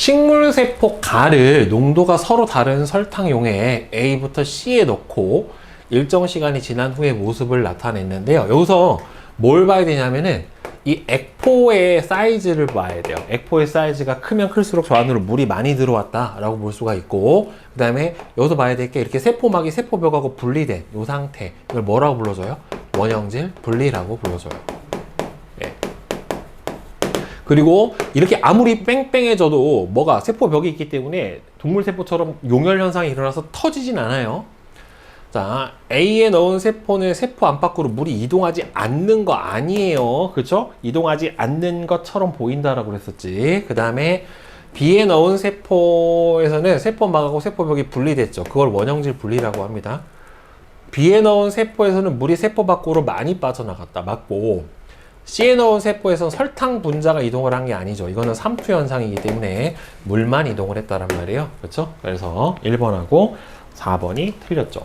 식물세포 가를 농도가 서로 다른 설탕용에 A부터 C에 넣고 일정 시간이 지난 후에 모습을 나타냈는데요. 여기서 뭘 봐야 되냐면은 이 액포의 사이즈를 봐야 돼요. 액포의 사이즈가 크면 클수록 저 안으로 물이 많이 들어왔다라고 볼 수가 있고, 그 다음에 여기서 봐야 될 게 이렇게 세포막이 세포벽하고 분리된 이 상태. 이걸 뭐라고 불러줘요? 원형질 분리라고 불러줘요. 예. 그리고 이렇게 아무리 뺑뺑해져도 뭐가 세포벽이 있기 때문에 동물 세포처럼 용혈 현상이 일어나서 터지진 않아요. 자, A에 넣은 세포는 세포 안팎으로 물이 이동하지 않는 거 아니에요. 그쵸? 이동하지 않는 것처럼 보인다라고 그랬었지. 그 다음에 B에 넣은 세포에서는 세포막하고 세포벽이 분리됐죠. 그걸 원형질 분리라고 합니다. B에 넣은 세포에서는 물이 세포 밖으로 많이 빠져나갔다. 맞고, C에 넣은 세포에서는 설탕 분자가 이동을 한 게 아니죠. 이거는 삼투 현상이기 때문에 물만 이동을 했다란 말이에요. 그렇죠? 그래서 1번하고 4번이 틀렸죠.